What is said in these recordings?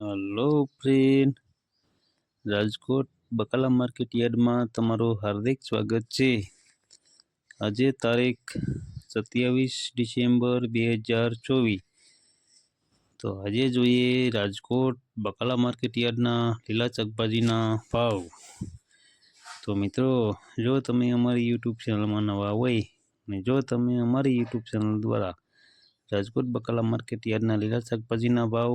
Hello friend, Rajkot બકાલા market યાર્ડમાં તમારું હાર્દિક સ્વાગત છે. આજે તારીખ સત્યાવીસ ડિસેમ્બર બે હજાર ચોવીસ. તો આજે જોઈએ રાજકોટ બકાલા માર્કેટ યાર્ડના લીલા શાકભાજીના ભાવ. તો મિત્રો, જો તમે અમારી યુટ્યુબ ચેનલમાં નવા હોય અને જો તમે અમારી યુટ્યુબ ચેનલ દ્વારા રાજકોટ બકાલા માર્કેટ યાર્ડના લીલા શાકભાજીના ભાવ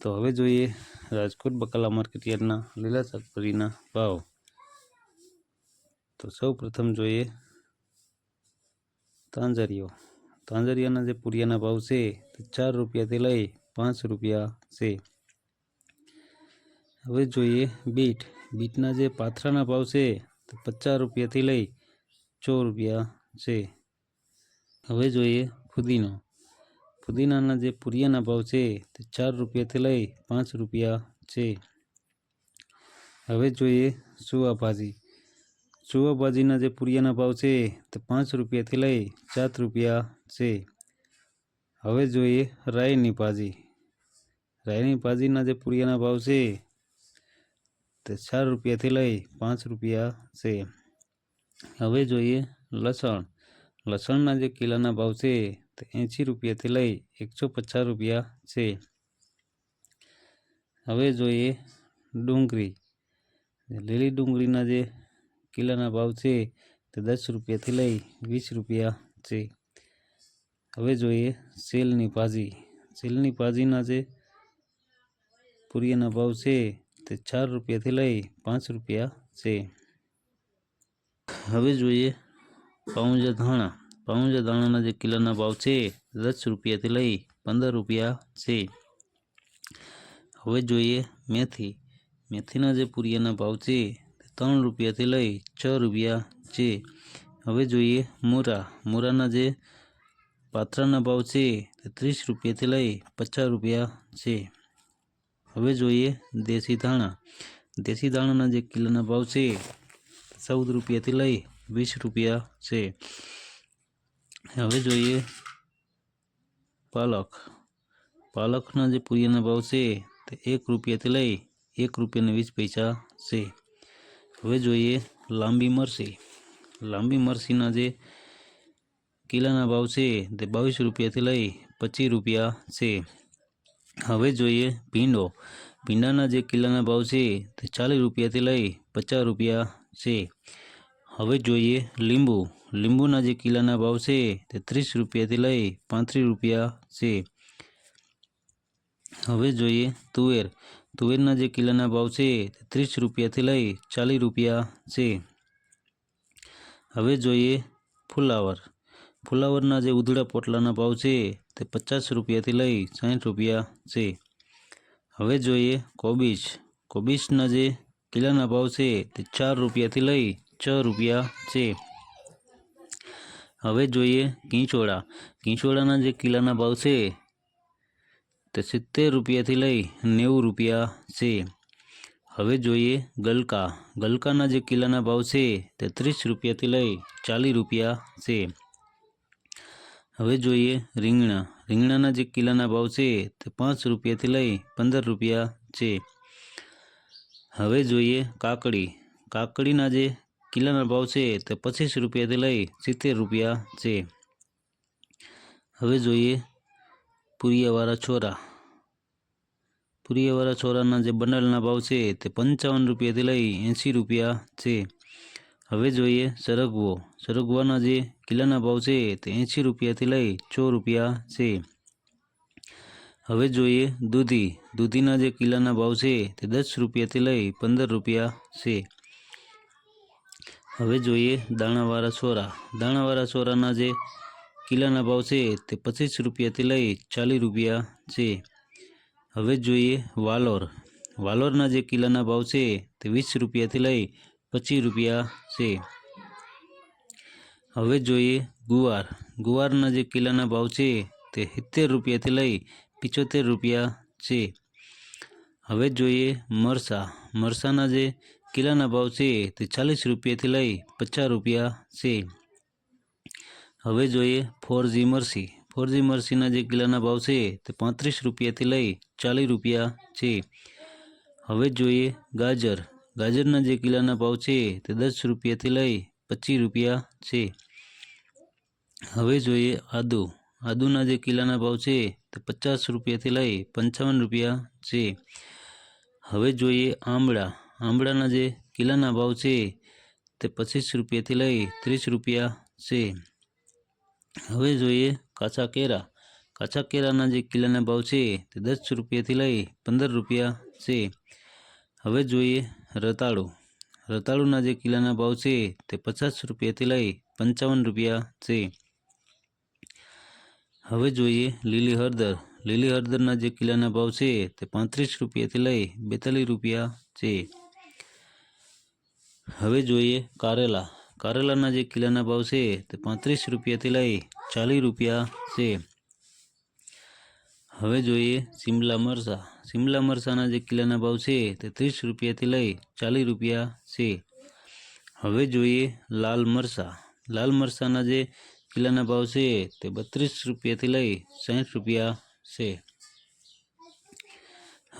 તો હવે જોઈએ રાજકોટ બકાલા માર્કેટ યાર્ડના લીલા શાકભાજીના ભાવ. તો સૌ પ્રથમ જોઈએ તાંજરીઓ. તાંજરિયાના જે પૂરિયાના ભાવ છે તે ચાર રૂપિયાથી લઈ પાંચ રૂપિયા છે. હવે જોઈએ બીટ. બીટના જે પાથરાના ભાવ છે તે પચાસ રૂપિયાથી લઈ સો રૂપિયા છે. હવે જોઈએ ફુદીનો. ફુદીનાના જે પૂરિયાના ભાવ છે તે ચાર રૂપિયાથી લઈ પાંચ રૂપિયા છે. હવે જોઈએ સુવાભાજી. સુવાભાજીના જે પૂરિયાના ભાવ છે તે પાંચ રૂપિયાથી લઈ સાત રૂપિયા છે. હવે જોઈએ રાઈની ભાજી. રાઈની ભાજીના જે પૂરિયાના ભાવ છે તે ચાર રૂપિયાથી લઈ પાંચ રૂપિયા છે. હવે જોઈએ લસણ. લસણના જે કિલોના ભાવ છે તે એંશી રૂપિયાથી લઈ એકસો પચાસ રૂપિયા છે હવે જોઈએ ડુંગળી લીલી ડુંગળીના જે કિલોના ભાવ છે તે દસ રૂપિયાથી લઈ વીસ રૂપિયા છે હવે જોઈએ સેલની ભાજી સેલની ભાજીના જે પૂરીના ભાવ છે તે ચાર રૂપિયાથી લઈ પાંચ રૂપિયા છે હવે જોઈએ પાઉંજા ધાણા પાઉંજા ધાણાના જે કિલોના ભાવ છે દસ રૂપિયાથી લઈ પંદર રૂપિયા છે હવે જોઈએ મેથી મેથીના જે પૂરિયાના ભાવ છે તે ત્રણ રૂપિયાથી લઈ છ રૂપિયા છે હવે જોઈએ મૂરા મૂરાના જે પાત્રાના ભાવ છે તે ત્રીસ રૂપિયાથી લઈ પચાસ રૂપિયા છે હવે જોઈએ દેશી ધાણા દેશી ધાણાના જે કિલોના ભાવ છે ચૌદ રૂપિયાથી લઈ વીસ રૂપિયા છે હવે જોઈએ પાલક. પાલકના જે પૂરીના ભાવ છે તે એક રૂપિયાથી લઈ એક રૂપિયાને વીસ પૈસા છે. હવે જોઈએ લાંબી મરસી. લાંબી મરસીના જે કિલાના ભાવ છે તે બાવીસ રૂપિયાથી લઈ પચીસ રૂપિયા છે. હવે જોઈએ ભીંડો. ભીંડાના જે કિલ્લાના ભાવ છે તે ચાલીસ રૂપિયાથી લઈ પચાસ રૂપિયા છે. હવે જોઈએ લીંબુ. લીંબુના જે કિલ્લાના ભાવ છે તે ત્રીસ રૂપિયાથી લઈ પાંત્રીસ રૂપિયા છે. હવે જોઈએ તુવેર. તુવેરના જે કિલ્લાના ભાવ છે તે ત્રીસ રૂપિયાથી લઈ ચાલીસ રૂપિયા છે. હવે જોઈએ ફુલાવર. ફુલાવરના જે ઉધડા પોટલાના ભાવ છે તે પચાસ રૂપિયાથી લઈ સાઠ રૂપિયા છે. હવે જોઈએ કોબીજ. કોબીજના જે કિલ્લાના ભાવ છે તે ચાર રૂપિયાથી લઈ છ રૂપિયા છે. હવે જોઈએ કિંચોળા. કિંચોળાના જે કિલ્લાના ભાવ છે તે સિત્તેર રૂપિયાથી લઈ નેવું રૂપિયા છે. હવે જોઈએ ગલકા. ગલકાના જે કિલ્લાના ભાવ છે તે ત્રીસ રૂપિયાથી લઈ ચાલીસ રૂપિયા છે. હવે જોઈએ રીંગણા. રીંગણાના જે કિલ્લાના ભાવ છે તે પાંચ રૂપિયાથી લઈ પંદર રૂપિયા છે. હવે જોઈએ કાકડી. કાકડીના જે કિલ્લાના ભાવ છે તે પચીસ રૂપિયાથી લઈ સિત્તેર રૂપિયા છે. હવે જોઈએ પુરિયાવાળા છોરા. પુરિયાવાળા છોરાના જે બંડલના ભાવ છે તે પંચાવન રૂપિયાથી લઈ એંસી રૂપિયા છે. હવે જોઈએ સરગવો. સરગવાના જે કિલ્લાના ભાવ છે તે એંસી રૂપિયાથી લઈ છો રૂપિયા છે. હવે જોઈએ દૂધી. દૂધીના જે કિલ્લાના ભાવ છે તે દસ રૂપિયાથી લઈ પંદર રૂપિયા છે. હવે જોઈએ દાણાવાળા છોરા દાણાવાળા છોરાના જે કિલ્લાના ભાવ છે તે પચીસ રૂપિયાથી લઈ ચાલીસ રૂપિયા છે. હવે જોઈએ વાલોર. વાલોરના જે કિલ્લાના ભાવ છે તે વીસ રૂપિયાથી લઈ પચીસ રૂપિયા છે. હવે જોઈએ ગુવાર. ગુવારના જે કિલ્લાના ભાવ છે તે સિત્તેર રૂપિયાથી લઈ પિચોતેર રૂપિયા છે. હવે જોઈએ મરસા. મરસાના જે કિલ્લાના ભાવ છે તે ચાલીસ રૂપિયાથી લઈ પચાસ રૂપિયા છે. હવે જોઈએ ફોરજી મરસી. ફોરજી મરસીના જે કિલ્લાના ભાવ છે તે પાંત્રીસ રૂપિયાથી લઈ ચાલીસ રૂપિયા છે. હવે જોઈએ ગાજર. ગાજરના જે કિલ્લાના ભાવ છે તે દસ રૂપિયાથી લઈ પચીસ રૂપિયા છે. હવે જોઈએ આદુ. આદુના જે કિલ્લાના ભાવ છે તે પચાસ રૂપિયાથી લઈ પંચાવન રૂપિયા છે. હવે જોઈએ આંબળા આંબળાના જે કિલ્લાના ભાવ છે તે પચીસ રૂપિયાથી લઈ ત્રીસ રૂપિયા છે. હવે જોઈએ કાચા કેરા. કાચા કેરાના જે કિલ્લાના ભાવ છે તે દસ રૂપિયાથી લઈ પંદર રૂપિયા છે. હવે જોઈએ રતાળુ. રતાળુના જે કિલ્લાના ભાવ છે તે પચાસ રૂપિયાથી લઈ પંચાવન રૂપિયા છે. હવે જોઈએ લીલી હળદર. લીલી હળદરના જે કિલ્લાના ભાવ છે તે પાંત્રીસ રૂપિયાથી લઈ બેતાલીસ રૂપિયા છે. હવે જોઈએ કારેલા. કારેલાના જે કિલ્લાના ભાવ છે તે પાંત્રીસ રૂપિયાથી લઈ ચાલીસ રૂપિયા છે. હવે જોઈએ શિમલા મરચાં. શિમલા મરચાંના જે કિલ્લાના ભાવ છે તે ત્રીસ રૂપિયાથી લઈ ચાલીસ રૂપિયા છે. હવે જોઈએ લાલ મરચાં. લાલ મરચાંના જે કિલ્લાના ભાવ છે તે બત્રીસ રૂપિયાથી લઈ સાઠ રૂપિયા છે.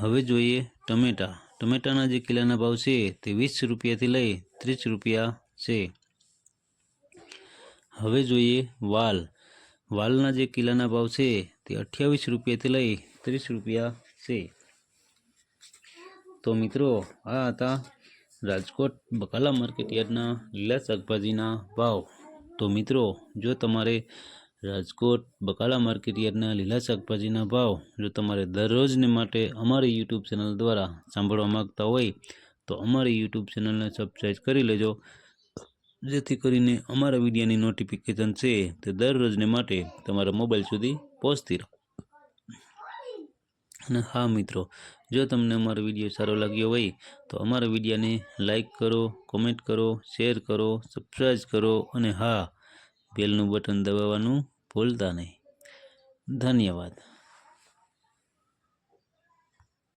હવે જોઈએ ટમેટા. ટમેટાના જે કિલ્લાના ભાવ છે તે વીસ રૂપિયાથી લઈ ત્રીસ રૂપિયા છે. હવે જોઈએ વાલ. વાલના જે કિલ્લાના ભાવ છે તે અઠ્યાવીસ રૂપિયાથી લઈ ત્રીસ રૂપિયા છે. તો મિત્રો, આ હતા રાજકોટ બકાલા માર્કેટ યાર્ડના લીલા શાકભાજીના ભાવ. તો મિત્રો, જો તમારે રાજકોટ, બકાલા માર્કેટ યાર્ડના લીલા શાકભાજીના ભાવ જો તમારે દરરોજને માટે અમારી યુટ્યુબ ચેનલ દ્વારા સાંભળવા માગતા હોય, તો અમારી યુટ્યુબ ચેનલને સબસ્ક્રાઈબ કરી લેજો. જેથી કરીને અમારા વિડીયોની નોટિફિકેશન છે તે દરરોજને માટે તમારા મોબાઈલ સુધી પહોંચતી રહો. અને હા મિત્રો, જો તમને અમારો વીડિયો સારો લાગ્યો હોય, તો અમારા વિડીયોને લાઈક કરો કોમેન્ટ કરો શેર કરો સબસ્ક્રાઈબ કરો અને હા, બેલનું બટન દબાવવાનું ભૂલતા નહીં. ધન્યવાદ.